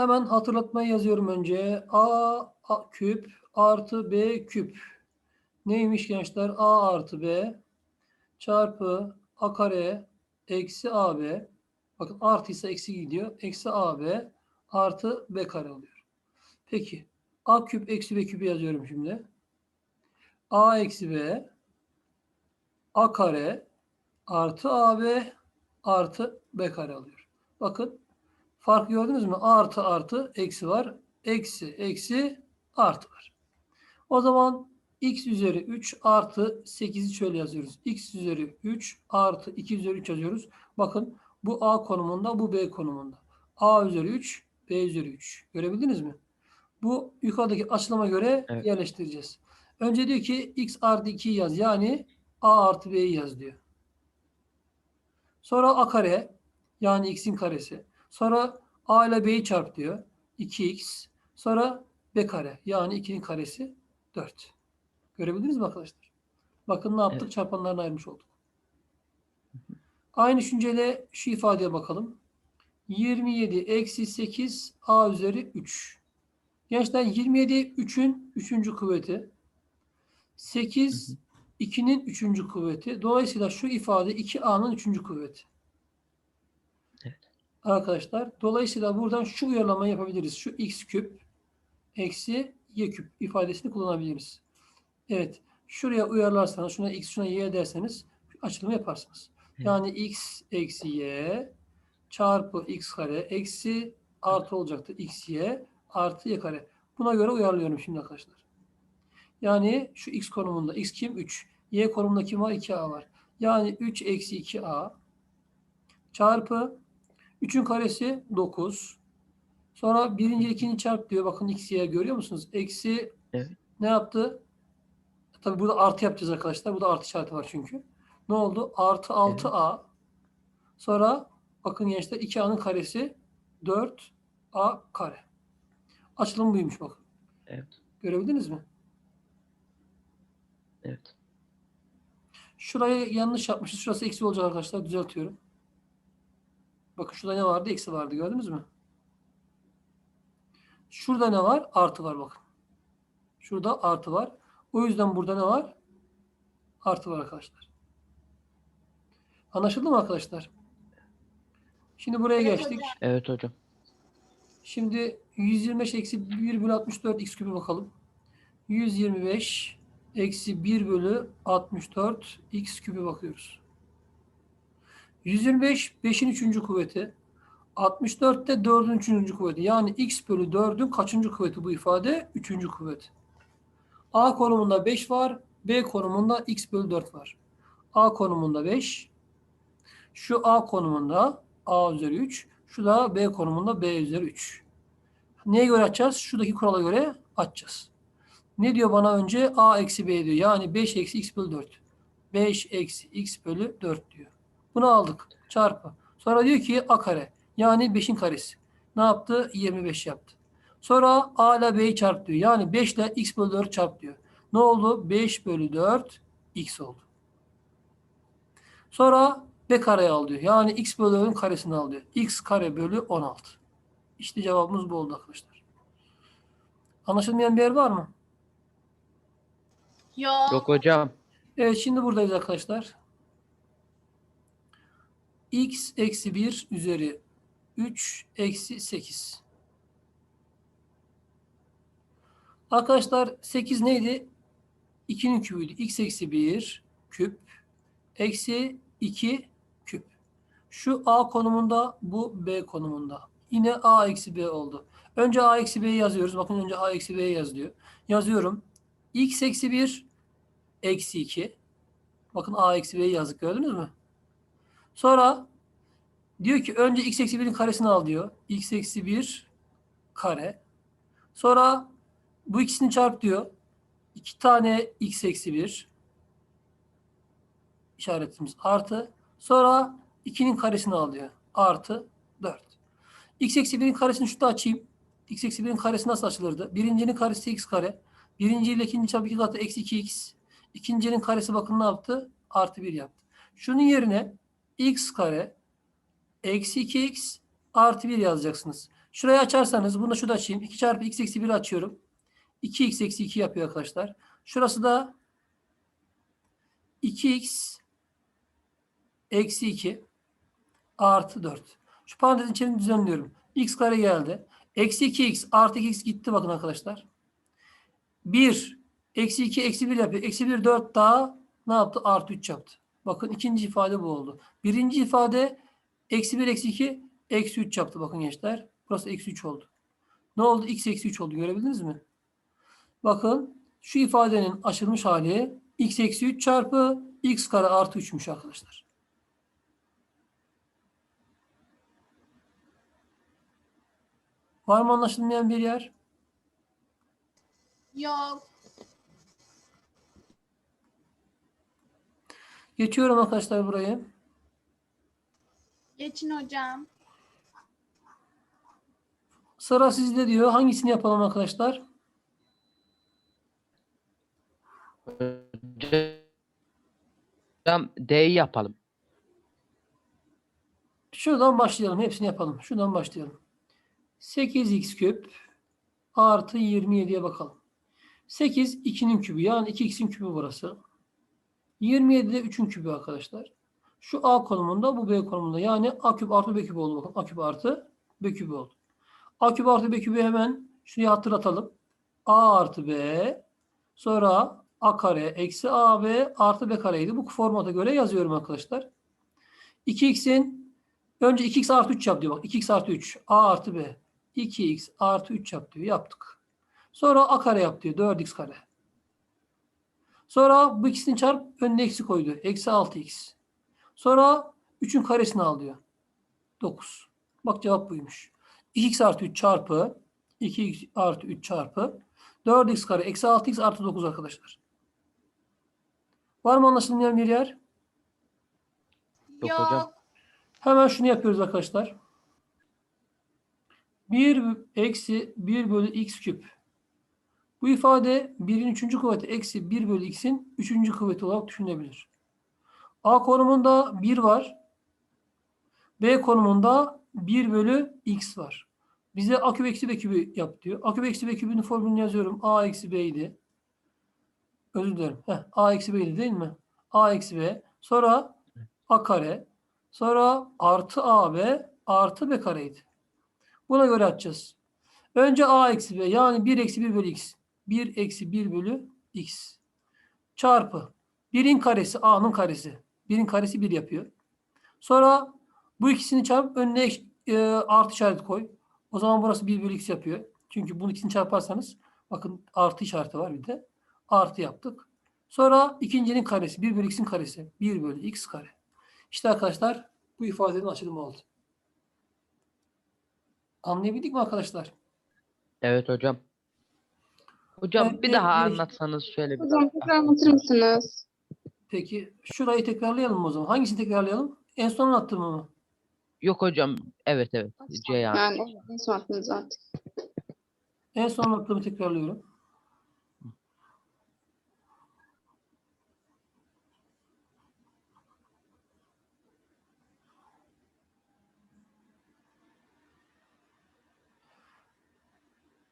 Hemen hatırlatmayı yazıyorum önce. A, A küp artı B küp. Neymiş gençler? A artı B çarpı A kare eksi AB. Bakın artıysa eksi gidiyor. Eksi AB artı B kare oluyor. Peki. A küp eksi B küpü yazıyorum şimdi. A eksi B A kare artı AB artı B kare alıyor. Bakın fark gördünüz mü? Artı artı eksi var. Eksi eksi artı var. O zaman x üzeri 3 artı 8'i şöyle yazıyoruz. x üzeri 3 artı 2 üzeri 3 yazıyoruz. Bakın bu A konumunda bu B konumunda. A üzeri 3 B üzeri 3. Görebildiniz mi? Bu yukarıdaki açılıma göre Evet. yerleştireceğiz. Önce diyor ki x artı 2 yaz. Yani a artı b'yi yaz diyor. Sonra a kare yani x'in karesi. Sonra a ile b'yi çarp diyor. 2x. Sonra b kare yani 2'nin karesi 4. Görebildiniz mi arkadaşlar? Bakın ne yaptık? Evet. Çarpanlarını ayırmış olduk. Aynı düşünceyle şu ifadeye bakalım. 27 eksi 8 a üzeri 3. Gençler 27 3'ün 3. kuvveti. 8 2'nin 3. kuvveti. Dolayısıyla şu ifade 2a'nın 3. kuvveti. Arkadaşlar dolayısıyla buradan şu uyarlamayı yapabiliriz. Şu x küp eksi y küp ifadesini kullanabiliriz. Evet. Şuraya uyarlarsanız şuna x şuna y derseniz açılımı yaparsınız. Yani x eksi y çarpı x kare eksi artı olacaktı x y artı y kare. Buna göre uyarlıyorum şimdi arkadaşlar. Yani şu x konumunda x kim? 3. Y konumunda kim var? 2a var. Yani 3 eksi 2a çarpı 3'ün karesi 9. Sonra birinci ikinci çarp diyor. Bakın x y görüyor musunuz? Eksi Evet. ne yaptı? Tabi burada artı yapacağız arkadaşlar. Burada artı işareti var çünkü. Ne oldu? Artı 6a. Sonra bakın gençler 2a'nın karesi 4a kare. Açılım buymuş bakın. Evet. Görebildiniz mi? Evet. Şurayı yanlış yapmışız. Şurası eksi olacak arkadaşlar. Düzeltiyorum. Bakın şurada ne vardı? Eksi vardı. Gördünüz mü? Şurada ne var? Artı var bakın. Şurada artı var. O yüzden burada ne var? Artı var arkadaşlar. Anlaşıldı mı arkadaşlar? Şimdi buraya Evet geçtik. hocam. Evet hocam. Şimdi 125 eksi 1 bölü 64 x küpü bakalım. 125 eksi 1 bölü 64 x küpü bakıyoruz. 125 5'in 3. kuvveti. 64 de 4'ün 3. kuvveti. Yani x bölü 4'ün kaçıncı kuvveti bu ifade? 3. kuvvet. A konumunda 5 var. B konumunda x bölü 4 var. A konumunda 5. Şu A konumunda A üzeri 3. Şu da B konumunda B üzeri 3. Neye göre açacağız? Şuradaki kurala göre açacağız. Ne diyor bana önce? A eksi B diyor. Yani 5 eksi x bölü 4. 5 eksi x bölü 4 diyor. Bunu aldık. Çarpı. Sonra diyor ki A kare. Yani 5'in karesi. Ne yaptı? 25 yaptı. Sonra A ile B'yi çarp diyor. Yani 5 ile x bölü 4 çarp diyor. Ne oldu? 5 bölü 4 x oldu. Sonra B kareyi al diyor. Yani x bölü 4'ün karesini al diyor. x kare bölü 16. İşte cevabımız bu oldu arkadaşlar. Anlaşılmayan bir yer var mı? Yok. Yok hocam. Evet şimdi buradayız arkadaşlar. X eksi 1 üzeri 3 eksi 8. Arkadaşlar 8 neydi? 2'nin kübüydü. x eksi 1 küp eksi 2 küp. Şu a konumunda bu b konumunda. Yine a eksi b oldu. Önce a eksi b'yi yazıyoruz. Bakın önce a eksi b'yi yazılıyor. Yazıyorum. x eksi 1 eksi 2. Bakın a eksi b'yi yazdık gördünüz mü? Sonra diyor ki önce x eksi 1'in karesini al diyor. x eksi 1 kare. Sonra bu ikisini çarp diyor. 2 tane x eksi 1 işaretimiz artı. Sonra 2'nin karesini al diyor. Artı 4. x eksi 1'in karesini şurada açayım. x eksi 1'in karesi nasıl açılırdı? Birincinin karesi x kare. Birinci ile ikinci çarpı 2 katı eksi 2x. İkincinin karesi bakın ne yaptı? Artı 1 yaptı. Şunun yerine x kare eksi 2x artı 1 yazacaksınız. Şurayı açarsanız bunu da şurada açayım. 2 çarpı x eksi 1 açıyorum. 2x eksi 2 yapıyor arkadaşlar. Şurası da 2x eksi 2 artı 4. Şu parantezin içerisini düzenliyorum. x kare geldi. Eksi 2x artı 2x gitti bakın arkadaşlar. 1 eksi 2 eksi 1 yapıyor. Eksi 1 4 daha ne yaptı? Artı 3 yaptı. Bakın ikinci ifade bu oldu. Birinci ifade eksi 1 eksi 2 eksi 3 yaptı bakın gençler. Burası eksi 3 oldu. Ne oldu? x eksi 3 oldu. Görebildiniz mi? Bakın şu ifadenin açılmış hali x eksi 3 çarpı x kare artı 3'müş arkadaşlar. Var mı anlaşılmayan bir yer? Yok. Geçiyorum arkadaşlar burayı. Geçin hocam. Sıra sizde diyor. Hangisini yapalım arkadaşlar? Hocam D'yi yapalım. Şuradan başlayalım. Hepsini yapalım. Şuradan başlayalım. 8x küp artı 27'ye bakalım. 8 2'nin kübü yani 2x'in kübü burası. 27 de 3'ün kübü arkadaşlar. Şu A konumunda bu B konumunda. Yani A küp artı B küp oldu. Bakın A küp artı B kübü oldu. A küp artı B kübü hemen şuraya hatırlatalım. A artı B sonra A kare eksi AB artı B kareydi. Bu formata göre yazıyorum arkadaşlar. 2x'in Önce 2x artı 3 yap diyor. Bak 2x artı 3. A artı B. 2x artı 3 yap diyor. Yaptık. Sonra a kare yap diyor. 4x kare. Sonra bu ikisini çarp önüne eksi koydu. Eksi 6x. Sonra 3'ün karesini al diyor. 9. Bak cevap buymuş. 2x artı 3 çarpı 2x artı 3 çarpı 4x kare eksi 6x artı 9 arkadaşlar. Var mı anlaşılmayan bir yer? Yok hocam. Hemen şunu yapıyoruz arkadaşlar. 1 eksi 1 bölü x küp. Bu ifade 1'in 3. kuvveti eksi 1 bölü x'in 3. kuvveti olarak düşünülebilir. A konumunda 1 var. B konumunda 1 bölü x var. Bize a küp eksi b kübü yap diyor. A küp eksi b kübünün formülünü yazıyorum. a eksi b idi. Özür dilerim. Heh, a eksi b idi değil mi? a eksi b. Sonra a kare. Sonra artı AB artı B kareydi. Buna göre açacağız. Önce A eksi B yani 1 eksi 1 bölü X. 1 eksi 1 bölü X. Çarpı. 1'in karesi A'nın karesi. 1'in karesi 1 yapıyor. Sonra bu ikisini çarp önüne e, artı işareti koy. O zaman burası 1 bölü X yapıyor. Çünkü bunu ikisini çarparsanız bakın artı işareti var bir de. Artı yaptık. Sonra ikincinin karesi. 1 bölü X'in karesi. 1 bölü X kare. İşte arkadaşlar bu ifadenin açılımı oldu. Anlayabildik mi arkadaşlar? Evet hocam. Hocam bir daha anlatsanız şöyle bir Hocam daha. tekrar anlatır mısınız? Peki şurayı tekrarlayalım o zaman. Hangisini tekrarlayalım? En son anlattığımı mı? Yok hocam. Evet evet. C yani. Yani en son attınız zaten. En son anlattığımı tekrarlıyorum.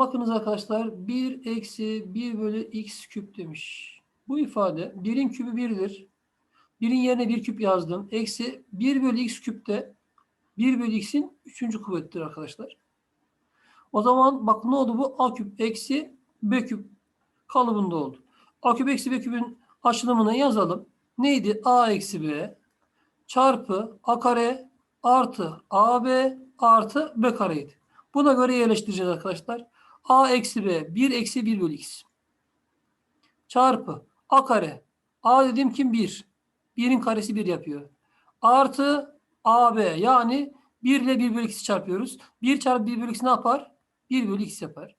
Bakınız arkadaşlar 1 eksi 1 bölü x küp demiş. Bu ifade 1'in kübü 1'dir. 1'in yerine 1 küp yazdım. Eksi 1 bölü x küp de 1 bölü x'in 3. kuvvettir arkadaşlar. O zaman bak ne oldu bu? A küp eksi B küp kalıbında oldu. A küp eksi B küpün açılımını yazalım. Neydi? A eksi B çarpı A kare artı AB artı B kareydi. Buna göre yerleştireceğiz arkadaşlar. A eksi B 1 eksi 1 bölü x çarpı A kare. A dediğim kim? 1. 1'in karesi 1 yapıyor. Artı AB yani 1 ile 1 bölü x'i çarpıyoruz. 1 çarpı 1 bölü x ne yapar? 1 bölü x yapar.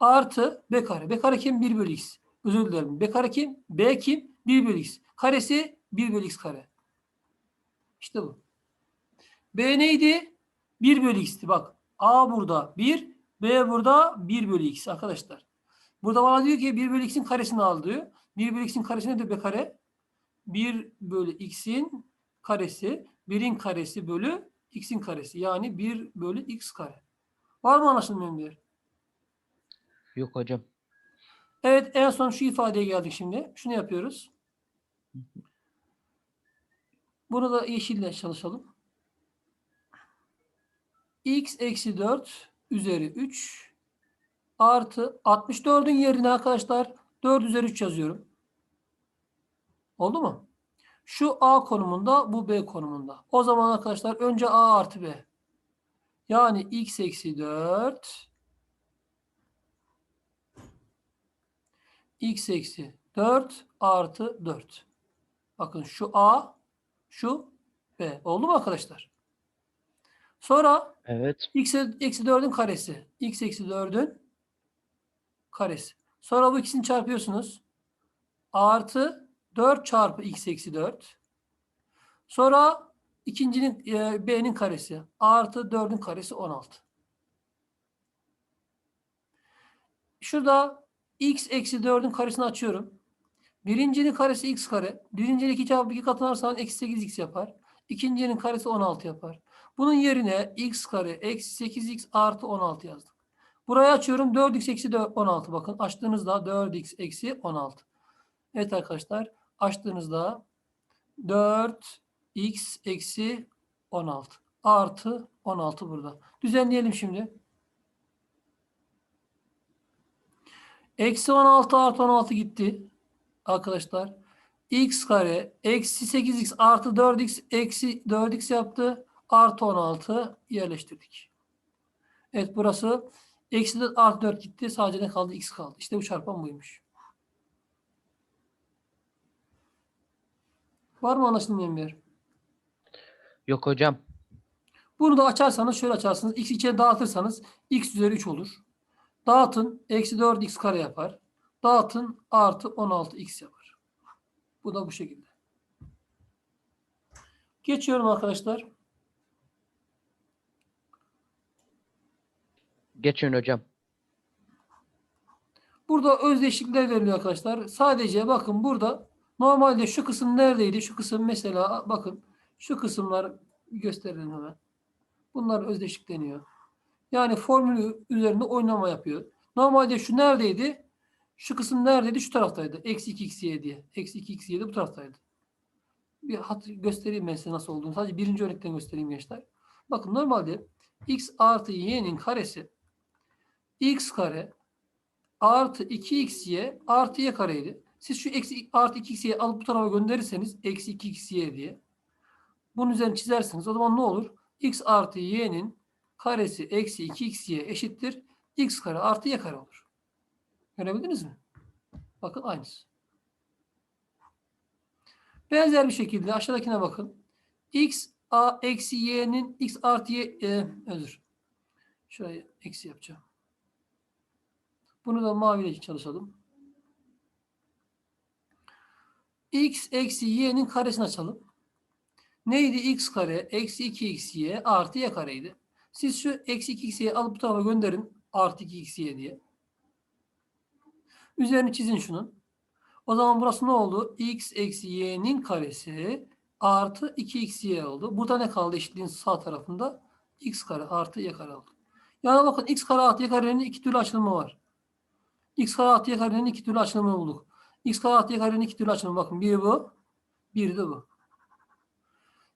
Artı b kare. b kare kim? 1 bölü x. Özür dilerim. b kare kim? b kim? 1 bölü x. Karesi 1 bölü x kare. İşte bu. b neydi? 1 bölü x'ti. Bak a burada 1, b burada 1 bölü x arkadaşlar. Burada bana diyor ki 1 bölü x'in karesini al diyor. 1 bölü x'in karesi nedir b kare? 1 bölü x'in karesi 1'in karesi bölü x'in karesi. Yani 1 bölü x kare. Var mı anlaşılmayan bir yer? Yok hocam. Evet en son şu ifadeye geldik şimdi. Şunu yapıyoruz. Bunu da yeşille çalışalım. x eksi 4 üzeri 3 artı 64'ün yerine arkadaşlar 4 üzeri 3 yazıyorum. Oldu mu? Şu A konumunda, bu B konumunda. O zaman arkadaşlar önce A artı B. Yani x eksi 4 x eksi 4 artı 4. Bakın şu A, şu B. Oldu mu arkadaşlar? Sonra Evet. x eksi 4'ün karesi. x eksi 4'ün karesi. Sonra bu ikisini çarpıyorsunuz. Artı 4 çarpı x eksi 4. Sonra ikincinin e, b'nin karesi. Artı 4'ün karesi 16. Şurada x eksi 4'ün karesini açıyorum. Birincinin karesi x kare. Birincinin 2 çarpı 2 katını alırsan eksi 8x yapar. İkincinin karesi 16 yapar. Bunun yerine x kare eksi 8x artı 16 yazdım. Burayı açıyorum. 4x eksi 4 16. Bakın açtığınızda 4x eksi 16. Evet arkadaşlar. Açtığınızda 4x eksi 16 artı 16 burada. Düzenleyelim şimdi. Eksi 16 artı 16 gitti. Arkadaşlar. x kare eksi 8x artı 4x eksi 4x yaptı. Artı 16 yerleştirdik. Evet burası eksi 4 artı 4 gitti. Sadece ne kaldı? x kaldı. İşte bu çarpan buymuş. Var mı anlaşılmayan bir yer? Yok hocam. Bunu da açarsanız şöyle açarsınız. X içeri dağıtırsanız x üzeri 3 olur. Dağıtın eksi 4x kare yapar. Dağıtın artı 16x yapar. Bu da bu şekilde. Geçiyorum arkadaşlar. Geçin hocam. Burada özdeşlikler veriliyor arkadaşlar. Sadece bakın burada normalde şu kısım neredeydi? Şu kısım mesela bakın şu kısımlar gösterelim hemen. Bunlar özdeşlikleniyor. Yani formülü üzerinde oynama yapıyor. Normalde şu neredeydi? Şu kısım neredeydi? Şu taraftaydı. Eksi 2xy diye. Eksi 2xy de bu taraftaydı. Bir hat göstereyim ben size nasıl olduğunu. Sadece birinci örnekten göstereyim gençler. Bakın normalde x artı y'nin karesi x kare artı 2xy artı y kareydi. Siz şu eksi artı 2xy'yi alıp bu tarafa gönderirseniz eksi 2xy diye bunun üzerine çizersiniz. O zaman ne olur? x artı y'nin karesi eksi 2xy eşittir. x kare artı y kare olur. Görebildiniz mi? Bakın aynısı. Benzer bir şekilde aşağıdakine bakın. x a eksi y'nin x artı y e, özür. Şurayı eksi yapacağım. Bunu da maviyle çalışalım. x eksi y'nin karesini açalım. Neydi? x kare eksi 2xy artı y kareydi. Siz şu eksi 2xy'yi alıp bu tarafa gönderin. Artı 2xy diye. Üzerini çizin şunun. O zaman burası ne oldu? x eksi y'nin karesi artı 2xy oldu. Burada ne kaldı eşitliğin sağ tarafında? x kare artı y kare oldu. Yani bakın x kare artı y karenin iki türlü açılımı var. X kare artı y karenin iki türlü açılımını bulduk. x kare artı y karenin iki türlü açılımı. Bakın biri bu, biri de bu.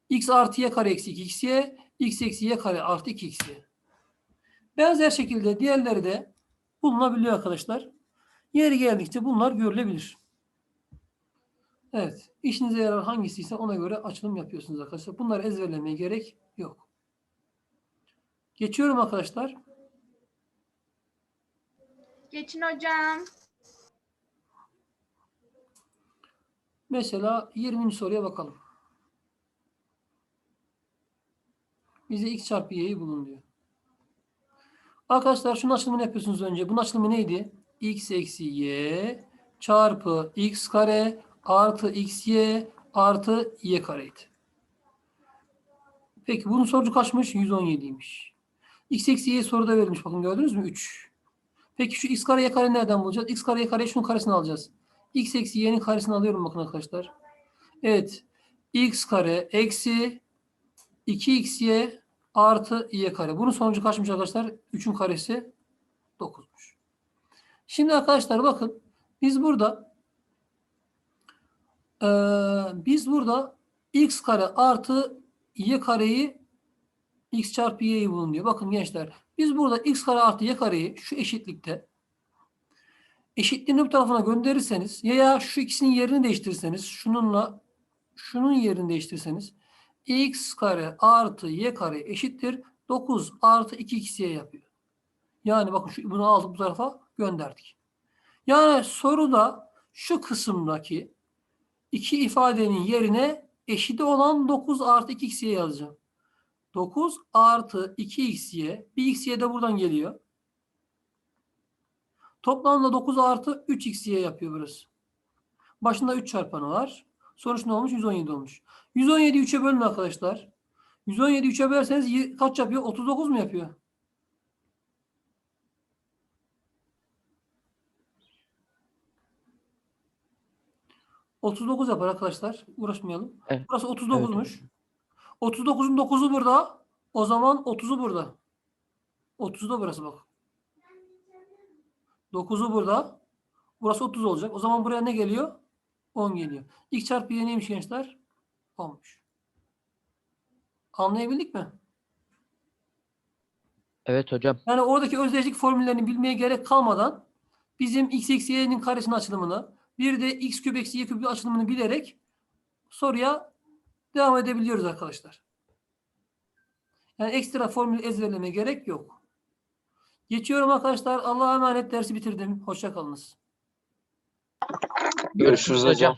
x artı y kare eksi 2xy, x eksi y kare artı 2xy. Benzer şekilde diğerleri de bulunabiliyor arkadaşlar. Yeri geldikçe bunlar görülebilir. Evet. işinize yarar hangisiyse ona göre açılım yapıyorsunuz arkadaşlar. Bunları ezberlemeye gerek yok. Geçiyorum arkadaşlar. Geçin hocam. Mesela 20. soruya bakalım. Bize x çarpı y'yi bulun diyor. Arkadaşlar şunun açılımını yapıyorsunuz önce. Bunun açılımı neydi? x eksi y çarpı x kare artı xy artı y kareydi. Peki bunun sonucu kaçmış? 117'ymiş. x eksi y soruda verilmiş. Bakın gördünüz mü? 3. Peki şu x kare y kare nereden bulacağız? x kare y kare şunun karesini alacağız. x eksi y'nin karesini alıyorum bakın arkadaşlar. Evet. x kare eksi 2xy artı y kare. Bunun sonucu kaçmış arkadaşlar? 3'ün karesi 9'muş. Şimdi arkadaşlar bakın biz burada eee, biz burada x kare artı y kareyi x çarpı y'yi bulun diyor. Bakın gençler biz burada x kare artı y kareyi şu eşitlikte eşitliğini bu tarafına gönderirseniz ya şu ikisinin yerini değiştirirseniz şununla şunun yerini değiştirirseniz x kare artı y kare eşittir 9 artı 2xy yapıyor. Yani bakın şu, bunu aldık bu tarafa gönderdik. Yani soruda şu kısımdaki iki ifadenin yerine eşiti olan 9 artı 2xy yazacağım. 9 artı 2xy, bir xy de buradan geliyor. Toplamda 9 artı 3xy yapıyor burası. Başında 3 çarpanı var. Sonuç ne olmuş? 117 olmuş. 117 3'e bölün arkadaşlar. 117 3'e bölerseniz kaç yapıyor? 39 mu yapıyor? ...39 yapar arkadaşlar. Uğraşmayalım. Evet. Burası 39'muş. 39'un 9'u burada. O zaman 30'u burada. 30'u da burası bak. 9'u burada. Burası 30 olacak. O zaman buraya ne geliyor? 10 geliyor. X çarpı Y neymiş gençler? 10'muş. Anlayabildik mi? Evet hocam. Yani oradaki özdeşlik formüllerini bilmeye gerek kalmadan bizim x eksi y'nin karesinin açılımını bir de x küp eksi y küp açılımını bilerek soruya devam edebiliyoruz arkadaşlar. Yani ekstra formül ezberlemeye gerek yok. Geçiyorum arkadaşlar. Allah'a emanet dersi bitirdim. Hoşça kalınız. Görüşürüz hocam.